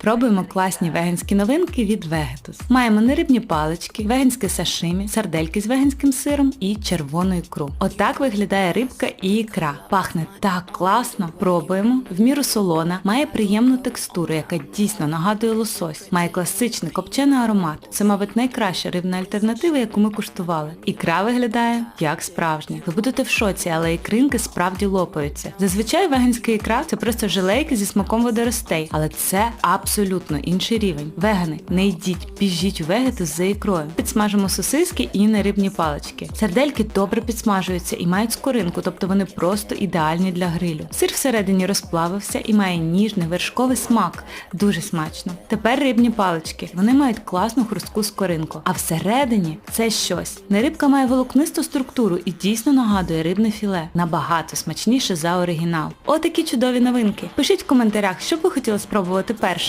Пробуємо класні веганські новинки від Vegetus. Маємо нерибні палички, веганське сашимі, сардельки з веганським сиром і червону ікру. Отак виглядає рибка і ікра. Пахне так класно. Пробуємо. В міру солона, має приємну текстуру, яка дійсно нагадує лосось. Має класичний копчений аромат. Це, мабуть, найкраща рибна альтернатива, яку ми куштували. Ікра виглядає як справжня. Ви будете в шоці, але ікринки справді лопаються. Зазвичай веганська ікра це просто желейки зі смаком водоростей, але це абсолютно інший рівень. Вегани, не йдіть, біжіть у вегету за ікрою. Підсмажимо сосиски і нерибні палички. Сардельки добре підсмажуються і мають скоринку, тобто вони просто ідеальні для грилю. Сир всередині розплавився і має ніжний вершковий смак. Дуже смачно. Тепер рибні палички. Вони мають класну хрустку скоринку. А всередині це щось. Нерибка має волокнисту структуру і дійсно нагадує рибне філе. Набагато смачніше за оригінал. Отакі чудові новинки. Пишіть в коментарях, що б ви хотіли спробувати першим.